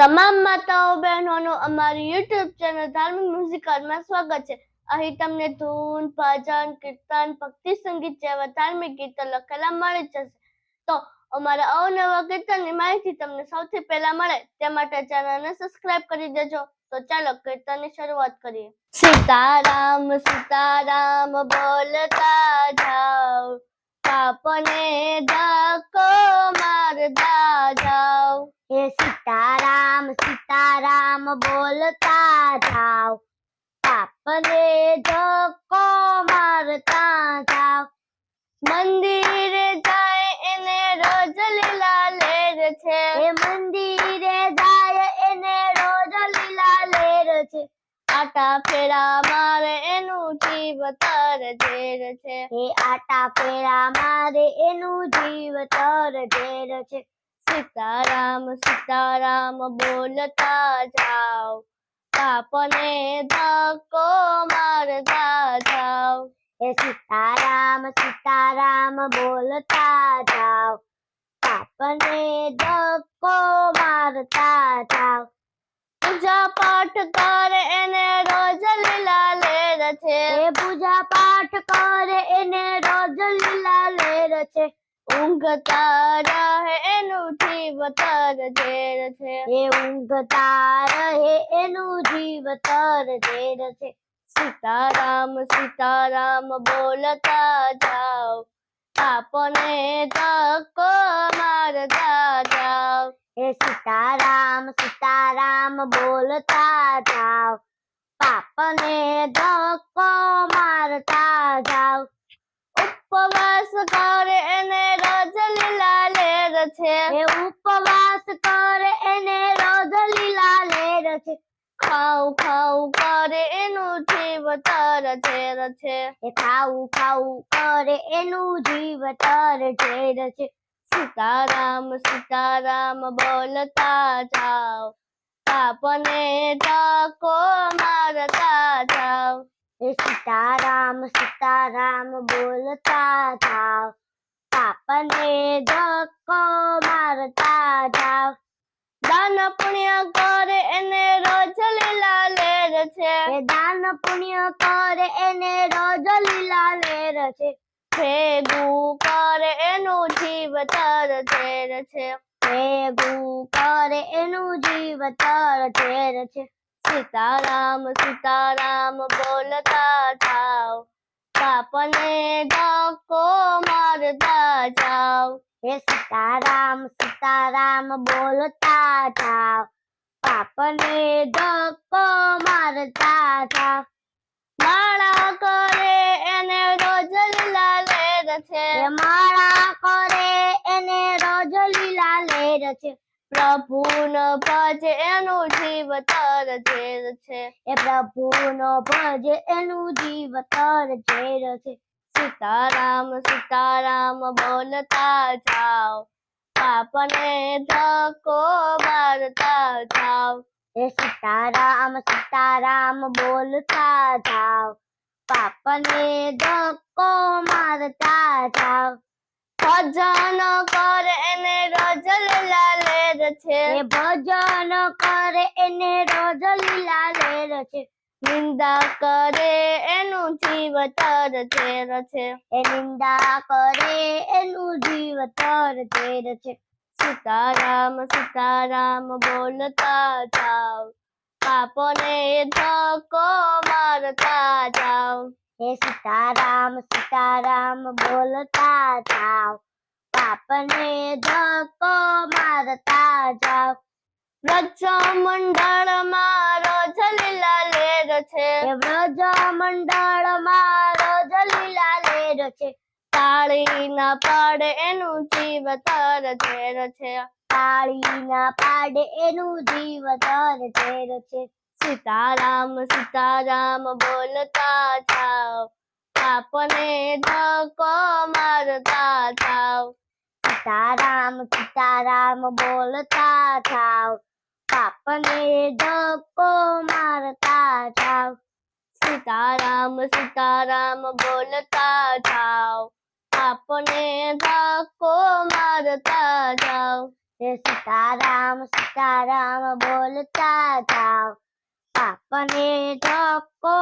તમામ માતાઓ બહેનોનું અમારી યુટ્યુબ ચેનલ ધાર્મિક મ્યુઝિકલમાં સ્વાગત છે. અહીં તમને ધૂન, ભજન, કીર્તન, ભક્તિ સંગીત જેવા ધાર્મિક ગીતો લખેલા મળી જશે. તો અમારા અવનવા કીર્તનની માહિતી તમને સૌથી પહેલા મળે તે માટે ચેનલને સબસ્ક્રાઇબ કરી દેજો. તો ચાલો કીર્તનની શરૂઆત કરીએ. સીતારામ સીતારામ, બોલતા જાઓ. પાપને ધક્કો મારતા જાઓ. હે સીતારામ સીતારામ બોલતા જાઓ. પાપને ધક્કો મારતા જાઓ. મંદિરે જાય એને રોજ લીલા લેર છે એ મંદિરે જાય એને રોજ લીલા લેર છે આટા ફેરા મારે એનું જીવતર ઝેર છે. એ આટા ફેરા મારે એનું જીવતર ઝેર છે. સીતારામ સીતારામ બોલતા જાઓ. પાપને ધક્કો મારતા જાઓ. એ સીતારામ સીતારામ બોલતા જાઓ. પાપને ધક્કો મારતા જાઓ. પૂજા પાઠ કરે એને રોજ લીલા લેર છે એ પૂજા પાઠ કરે, એને રોજ લીલા લેર છે. ઊંઘતા રહે, એનું જીવતર ઝેર છે. એ ઊંઘતા રહે, એનું જીવતર ઝેર છે. સીતારામ સીતારામ બોલતા જાઓ. આપને ધક્કો મારતા જાઓ. એ સીતારામ સીતારામ બોલતા જાઓ. પાપને ધક્કો મારતા જાવ. ઉપવાસ કરે એને રોજ લીલા લેર છે. ઉપવાસ કરે એને રોજ લીલા લેર છે. ખાઉ ખાઉ કરે એનું જીવતર ઝેર છે. એ ખાઉ ખાઉ કરે એનું જીવતર ઝેર છે. સીતારામ સીતારામ બોલતા જાઓ. પાપને ધક્કો મારતા જાઓ એ સીતારામ સીતારામ બોલતા જાઓ પાપને ધક્કો મારતા જાઓ દાન પુણ્ય કરે એને રોજ લીલા લેર છે એ દાન પુણ્ય કરે એને રોજ લીલા લેર છે ભેગું કરે એનું જીવ તર છે ભેગું એનું જીવતર ઝેર છે. સીતારામ સીતારામ બોલતા જાઓ. પાપને ધક્કો મારતા જાઓ. હે સીતારામ સીતારામ બોલતા જાઓ. પાપને ધક્કો મારતા જાઓ. માળા કરે એને રોજ લીલા લેર છે માળા કરે એને રોજ છે. પ્રભુન ભજ એનું જીવતર ઝેર છે. એ પ્રભુનો ભજ એનું જીવતર ઝેર છે. સીતારામ સીતારામ બોલતા જાઓ. પાપને ધક્કો મારતા જાઓ. એ સીતારામ સીતારામ બોલતા જાઓ. પાપને ધક્કો મારતા જાઓ. ભજન કરે એને છે? એ ભજન કરે એને રોજ લીલા લેર છે. નિંદા કરે એનું જીવતર ચેર છે. એ નિંદા કરે એનું જીવતર ઝેર છે. સીતારામ સીતારામ બોલતા જાઓ. પાપને ધક્કો મારતા જાઓ. હે સીતારામ સીતારામ બોલતા જાઓ. પાપને ધક્કો મારતા જાવ વ્રજ મંડળમાં રોજ લીલા લેર છે. વ્રજ મંડળમાં રોજ લીલા લેર છે. તાળી ના પાડે એનું જીવતર ઝેર છે. તાળી ના પાડે એનું જીવતર ઝેર છે. સીતારામ સીતારામ બોલતા જાઓ. આપને ધક્કો મારતા જાઓ. સીતારામ સીતારામ બોલતા જાઓ પાપને ધક્કો મારતા જાઓ સીતારામ સીતારામ બોલતા જાઓ પાપને ધક્કો મારતા જાઓ હે સીતારામ સીતારામ બોલતા જાઓ પાપને ધક્કો